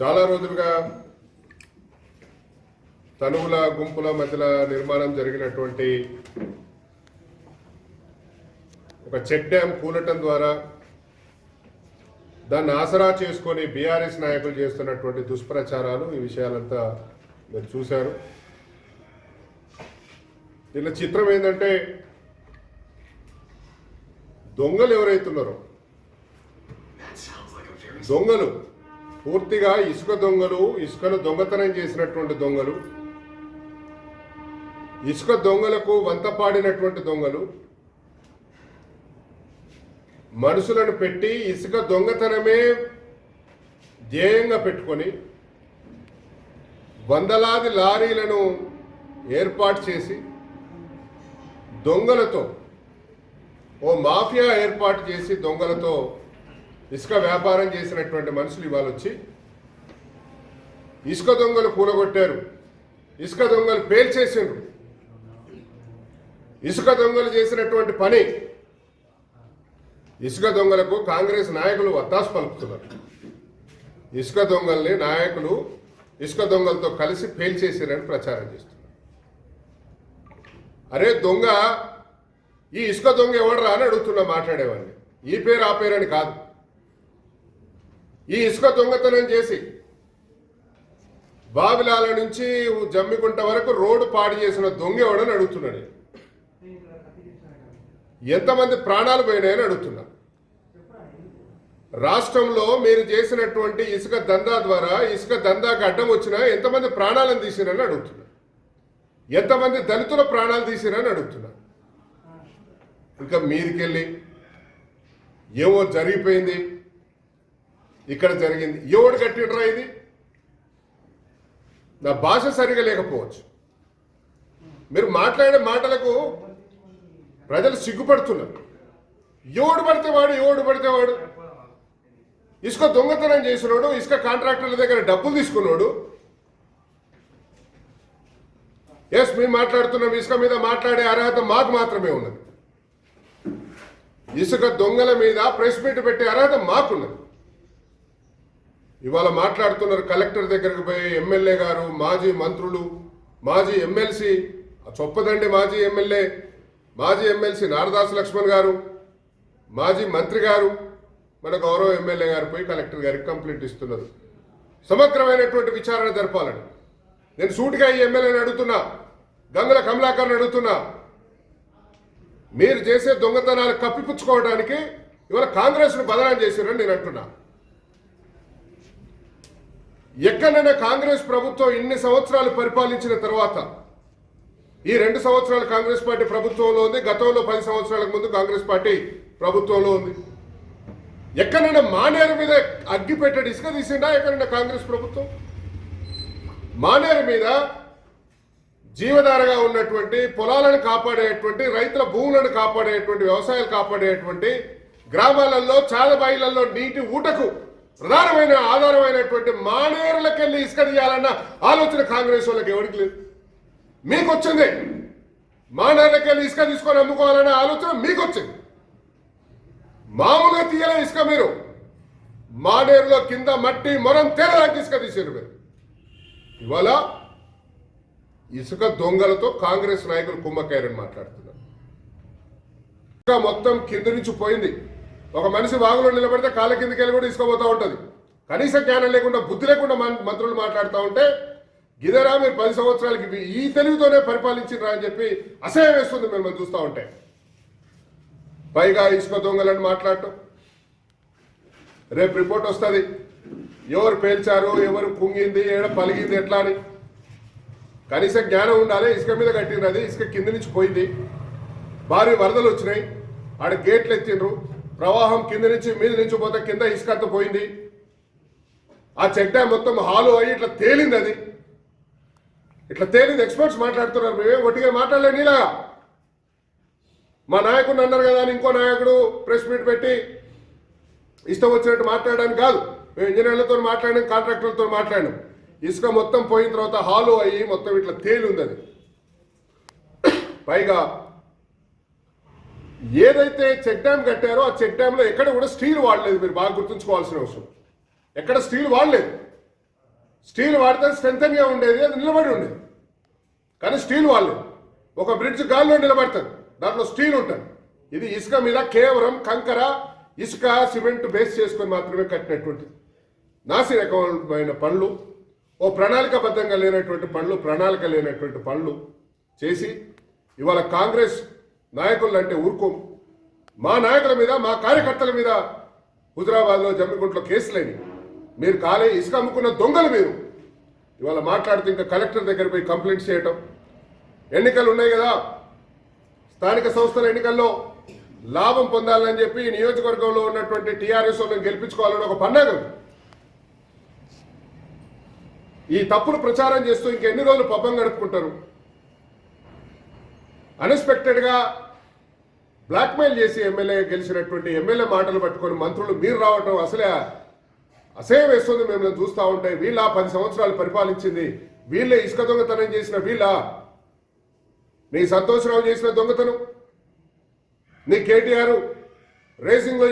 చాలా రోజులుగా తనువుల గుంపుల మధ్యలో నిర్మాణం జరిగినటువంటి ఒక చెక్ డ్యామ్ కూలటం ద్వారా దాన్ని ఆసరా చేసుకొని బీఆర్ఎస్ నాయకులు చేస్తున్నటువంటి దుష్ప్రచారాలు ఈ విషయాలంతా మీరు చూశారు. దీనిలో చిత్రం ఏంటంటే దొంగలు ఎవరైతున్నారో? దొంగలు. పూర్తిగా ఇసుక దొంగలు ఇసుకను దొంగతనం చేసినటువంటి దొంగలు ఇసుక దొంగలకు వంతపాడినటువంటి దొంగలు మనుషులను పెట్టి ఇసుక దొంగతనమే ధ్యేయంగా పెట్టుకొని వందలాది లారీలను ఏర్పాటు చేసి దొంగలతో ఓ మాఫియా ఏర్పాటు చేసి దొంగలతో ఇసుక వ్యాపారం చేసినటువంటి మనుషులు ఇవాళ వచ్చి ఇసుక దొంగలు కూలగొట్టారు. ఇసుక దొంగలు పేల్చేసిండ్రు. ఇసుక దొంగలు చేసినటువంటి పని ఇసుక దొంగలకు కాంగ్రెస్ నాయకులు వత్తాసు పలుకుతున్నారు. ఇసుక దొంగల్ని నాయకులు ఇసుక దొంగలతో కలిసి పేల్చేసారని ప్రచారం చేస్తున్నారు. అరే దొంగ ఈ ఇసుక దొంగ ఎవడరా అని అడుగుతున్నా మాట్లాడేవాడిని. ఈ పేరు ఆ పేరు అని కాదు. ఈ ఇసుక దొంగతనం చేసి బావిలాల నుంచి జమ్మికుంట వరకు రోడ్డు పాడు చేసిన దొంగ ఎవడని అడుగుతున్నాడు? ఎంతమంది ప్రాణాలు పోయినాయని అడుగుతున్నా. రాష్ట్రంలో మీరు చేసినటువంటి ఇసుక దందా ద్వారా ఇసుక దందాకి అడ్డం వచ్చినా ఎంతమంది ప్రాణాలను తీసిరని అడుగుతున్నా. ఎంతమంది దళితుల ప్రాణాలు తీసిరని అడుగుతున్నా. ఇంకా మీదికెళ్ళి ఏవో జరిగిపోయింది. ఇక్కడ జరిగింది. ఎవడు కట్టిండ్రా ఇది? నా భాష సరిగా లేకపోవచ్చు. మీరు మాట్లాడే మాటలకు ప్రజలు సిగ్గుపడుతున్నారు. ఎవడు పడితే వాడు ఎవడు పడితే వాడు. ఇసుక దొంగతనం చేసినోడు ఇసుక కాంట్రాక్టర్ల దగ్గర డబ్బులు తీసుకున్నాడు. ఎస్ మేము మాట్లాడుతున్నాం. ఇసుక మీద మాట్లాడే అర్హత మాకు మాత్రమే ఉన్నది. ఇసుక దొంగల మీద ప్రెస్ మీట్ పెట్టే అర్హత మాకున్నది. ఇవాళ మాట్లాడుతున్నారు కలెక్టర్ దగ్గరికి పోయి ఎమ్మెల్యే గారు మాజీ మంత్రులు మాజీ ఎమ్మెల్సీ చొప్పదండి మాజీ ఎమ్మెల్యే మాజీ ఎమ్మెల్సీ నారదాస లక్ష్మణ్ గారు మాజీ మంత్రి గారు మన గౌరవ ఎమ్మెల్యే గారు పోయి కలెక్టర్ గారికి కంప్లైంట్ ఇస్తున్నారు. సమగ్రమైనటువంటి విచారణ జరపాలని. నేను సూటిగా ఈ ఎమ్మెల్యేని అడుగుతున్నా గంగుల కమలాకర్ని అడుగుతున్నా. మీరు చేసే దొంగతనాలు కప్పిపుచ్చుకోవడానికి ఇవాళ కాంగ్రెస్ను బదనాం చేశారని నేను అంటున్నా. ఎక్కడైనా కాంగ్రెస్ ప్రభుత్వం ఇన్ని సంవత్సరాలు పరిపాలించిన తర్వాత ఈ రెండు సంవత్సరాలు కాంగ్రెస్ పార్టీ ప్రభుత్వంలో ఉంది గతంలో పది సంవత్సరాలకు ముందు కాంగ్రెస్ పార్టీ ప్రభుత్వంలో ఉంది. ఎక్కడైనా మానేరు మీద అగ్గి పెట్టాడు ఇసుక తీసిండా ఎక్కడైనా కాంగ్రెస్ ప్రభుత్వం? మానేరు మీద జీవధారగా ఉన్నటువంటి పొలాలను కాపాడేటువంటి రైతుల భూములను కాపాడేటువంటి వ్యవసాయాలు కాపాడేటువంటి గ్రామాలలో చాలబాయిలలో నీటి ఊటకు ప్రధానమైన ఆధారమైనటువంటి మానేరులకెళ్ళి ఇసుక తీయాలన్న ఆలోచన కాంగ్రెస్ వాళ్ళకి ఎవరికి లేదు. మీకు వచ్చింది మానేరులకెళ్ళి ఇసుక తీసుకొని అమ్ముకోవాలనే ఆలోచన మీకు వచ్చింది మామూలుగా తీయలే ఇసుక మీరు. మానేరులో కింద మట్టి మొరం తేలడానికి ఇసుక తీసారు మీరు. ఇవాళ ఇసుక దొంగలతో కాంగ్రెస్ నాయకులు కుమ్మకాయరని మాట్లాడుతున్నారు. ఇసుక మొత్తం కింద నుంచి పోయింది. ఒక మనిషి వాగులో నిలబడితే కాళ్ళ కిందకి వెళ్ళి కూడా ఇసుక పోతా ఉంటుంది. కనీస జ్ఞానం లేకుండా బుద్ధి లేకుండా మం- మంత్రులు మాట్లాడుతూ ఉంటే గిదరా మీరు పది సంవత్సరాలకి ఈ తెలివితోనే పరిపాలించిరా అని చెప్పి అసహ్యం వేస్తుంది మిమ్మల్ని చూస్తూ ఉంటే. పైగా ఇసుక దొంగలని మాట్లాడటం. రేపు రిపోర్ట్ వస్తుంది. ఎవరు పేల్చారు ఎవరు కుంగింది ఏడ పలిగింది ఎట్లా అని. కనీస జ్ఞానం ఉండాలి ఇసుక మీద కట్టినది ఇసుక కింద నుంచి పోయింది. భారీ వరదలు వచ్చినాయి. ఆడ గేట్లు ఎత్తిండ్రు. ప్రవాహం కింద నుంచి మీద నుంచి పోతే కింద ఇసుక అంతా పోయింది. ఆ చెక్ డ్యామ్ మొత్తం హాలు అయ్యి ఇట్లా తేలింది అది. ఇట్లా తేలింది. ఎక్స్పర్ట్స్ మాట్లాడుతున్నారు. మేమేం ఒట్టిగా మాట్లాడలేదు నీలా. మా నాయకుడిని అన్నారు కదా అని ఇంకో నాయకుడు ప్రెస్ మీట్ పెట్టి ఇష్టం వచ్చినట్టు మాట్లాడడానికి కాదు. మేము ఇంజనీర్లతో మాట్లాడినాం కాంట్రాక్టర్లతో మాట్లాడినాం. ఇసుక మొత్తం పోయిన తర్వాత హాలో అయ్యి మొత్తం ఇట్లా తేలి ఉంది అది. పైగా ఏదైతే చెక్ డ్యామ్ కట్టారో ఆ చెక్ డ్యామ్లో ఎక్కడ కూడా స్టీల్ వాడలేదు మీరు బాగా గుర్తుంచుకోవాల్సిన అవసరం. ఎక్కడ స్టీల్ వాడలేదు. స్టీల్ వాడితే స్ట్రెంగ్గా ఉండేది అది నిలబడి ఉండేది. కానీ స్టీల్ వాడలేదు. ఒక బ్రిడ్జ్ గాల్లో నిలబడతారు దాంట్లో స్టీల్ ఉంటుంది. ఇది ఇసుక మీద కేవలం కంకర ఇసుక సిమెంట్ బేస్ చేసుకొని మాత్రమే కట్టినటువంటిది నాసిరకమైన పనులు ఓ ప్రణాళికబద్ధంగా లేనటువంటి పనులు ప్రణాళిక లేనటువంటి పనులు చేసి ఇవాళ కాంగ్రెస్ నాయకులు అంటే ఊరుకోము మా నాయకుల మీద మా కార్యకర్తల మీద హుజరాబాద్లో జమ్మిగుంట్లో కేసులేని మీరు కాలే ఇసుక అమ్ముకున్న దొంగలు మీరు. ఇవాళ మాట్లాడుతూ ఇంకా కలెక్టర్ దగ్గర పోయి కంప్లైంట్ చేయటం. ఎన్నికలు ఉన్నాయి కదా. స్థానిక సంస్థల ఎన్నికల్లో లాభం పొందాలని చెప్పి నియోజకవర్గంలో ఉన్నటువంటి టీఆర్ఎస్ వాళ్ళని గెలిపించుకోవాలని ఒక పన్నాగం ఈ తప్పులు ప్రచారం చేస్తూ ఇంకెన్ని రోజులు పబ్బం గడుపుకుంటారు? అన్ఎక్స్పెక్టెడ్గా బ్లాక్మెయిల్ చేసి ఎమ్మెల్యే గెలిచినటువంటి ఎమ్మెల్యే మాటలు పట్టుకొని మంత్రులు మీరు రావటం అసలే అసహ్యం వేస్తుంది. మేము చూస్తూ ఉంటే వీళ్ళ పది సంవత్సరాలు పరిపాలించింది. వీళ్ళే ఇసుక దొంగతనం చేసిన వీళ్ళ. నీ సంతోషరావు చేసిన దొంగతనం. నీ కేటీఆర్ రేసింగ్లో